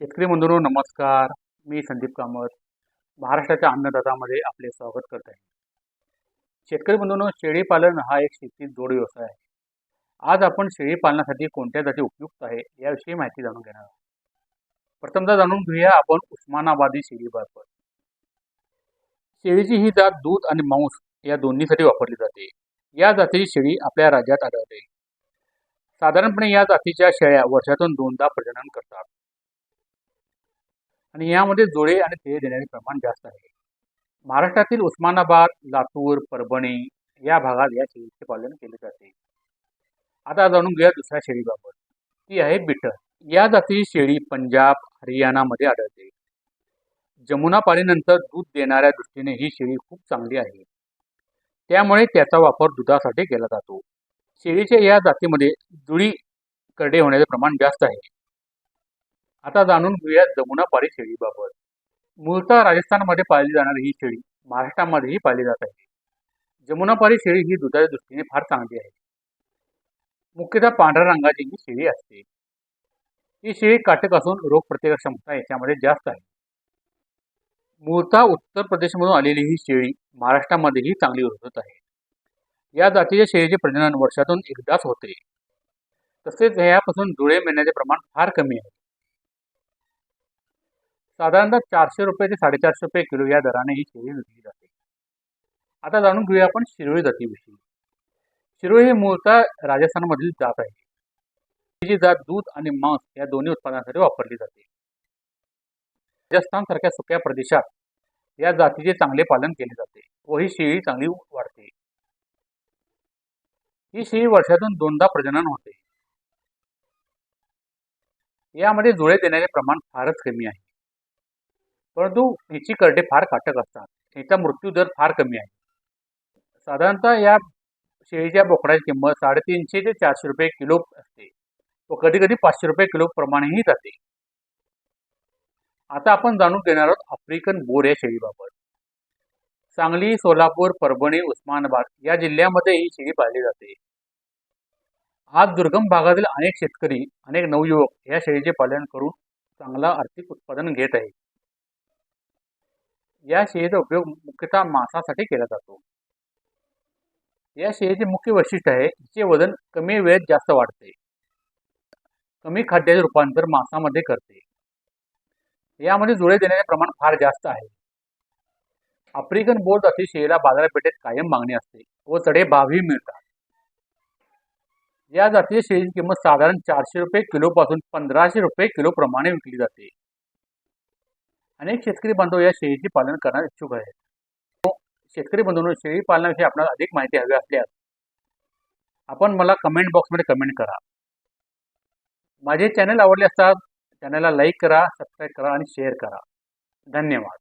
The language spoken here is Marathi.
शेतकरी बंधूंनो नमस्कार. मी संदीप कामत महाराष्ट्राच्या अन्नदातामध्ये आपले स्वागत करत आहे. शेतकरी बंधूंनो शेळी पालन हा एक शेतीत जोड व्यवसाय आहे. आज आपण शेळी पालनासाठी कोणत्या जाती उपयुक्त आहे याविषयी माहिती जाणून घेणार आहोत. प्रथमदा जाणून घेऊया आपण उस्मानाबादी शेळीबाबत शेळीची ही जात दूध आणि मांस या दोन्हीसाठी वापरली जाते. या जातीची शेळी आपल्या राज्यात आढळते. साधारणपणे या जातीच्या शेळ्या वर्षातून दोनदा प्रजनन करतात. आणि यामध्ये जोडे आणि तेल देण्याचे प्रमाण जास्त आहे. महाराष्ट्रातील उस्मानाबाद लातूर परभणी या भागात या शेळीचे पालन केले जाते. आता जाणून घेऊया दुसऱ्या शेळीबाबत. ती आहे बिटर या जातीची शेळी पंजाब हरियाणामध्ये आढळते. जमुना पाळीनंतर दूध देणाऱ्या दृष्टीने ही शेळी खूप चांगली आहे. त्यामुळे त्याचा वापर दुधासाठी केला जातो. शेळीच्या या जातीमध्ये जुळी करडे होण्याचे प्रमाण जास्त आहे. आता जाणून घेऊया जमुनापारी शेळीबाबत मूळतः राजस्थानमध्ये पाळली जाणारी ही शेळी महाराष्ट्रामध्येही पाळली जात आहे. जमुनापारी शेळी ही दुधाच्या दृष्टीने फार चांगली आहे. मुख्यतः पांढऱ्या रंगाची ही शेळी असते. ही शेळी काटक असून रोगप्रतिकार क्षमता याच्यामध्ये जास्त आहे. मूळतः उत्तर प्रदेशमधून आलेली ही शेळी महाराष्ट्रामध्येही चांगली उरत आहे. या जातीच्या शेळीचे प्रजनन वर्षातून एकदाच होते. तसेच यापासून जुळे मिळण्याचे प्रमाण फार कमी आहे. साधारणतः चारशे रुपये ते साडेचारशे रुपये किलो या दराने ही शेळी विकली जाते. आता जाणून घेऊया आपण शिरोळी जातीविषयी. शिरोळी ही मूळतः राजस्थानमधील जात आहे. ही जात दूध आणि मांस या दोन्ही उत्पादनासाठी वापरली जाते. राजस्थान सारख्या सुक्या प्रदेशात या जातीचे चांगले पालन केले जाते व ही शेळी चांगली वाढते. ही शेळी वर्षातून दोनदा प्रजनन होते. यामध्ये जुळे देण्याचे प्रमाण फारच कमी आहे. परंतु हिची करडे फार काटक असतात. हिचा मृत्यू दर फार कमी आहे. साधारणतः या शेळीच्या बोकडाची किंमत साडेतीनशे ते चारशे रुपये किलो असते. व कधी कधी पाचशे रुपये किलो प्रमाणेही जाते. आता आपण जाणून घेणार आहोत आफ्रिकन बोर या शेळीबाबत. सांगली सोलापूर परभणी उस्मानाबाद या जिल्ह्यामध्ये ही शेळी पाळली जाते. आज दुर्गम भागातील अनेक शेतकरी अनेक नवयुवक या शेळीचे पालन करून चांगला आर्थिक उत्पादन घेत आहेत. या शेळीचा उपयोग मुख्यतः मांसासाठी केला जातो. या शेळीचे मुख्य वैशिष्ट्य आहे हिचे वजन कमी वेळेत जास्त वाढते. कमी खाद्याचे रूपांतर मांसामध्ये करते. यामध्ये जुळे देण्याचे प्रमाण फार जास्त आहे. आफ्रिकन बोर जाती शेळीला बाजारपेठेत कायम मागणी असते व चढे भावही मिळतात. या जातीच्या शेळीची किंमत साधारण चारशे रुपये किलोपासून पंधराशे रुपये किलो प्रमाणे विकली जाते. अनेक शेतकरी बांधव या शेळीचे पालन करण्यास इच्छुक आहेत. हो, शेतकरी बंधूंनो शेळी पालनाविषयी आपल्याला अधिक माहिती हवी असल्यास आपण मला कमेंट बॉक्समध्ये कमेंट करा. माझे चॅनल आवडले असतात चॅनलला लाईक करा सबस्क्राईब करा आणि शेअर करा. धन्यवाद.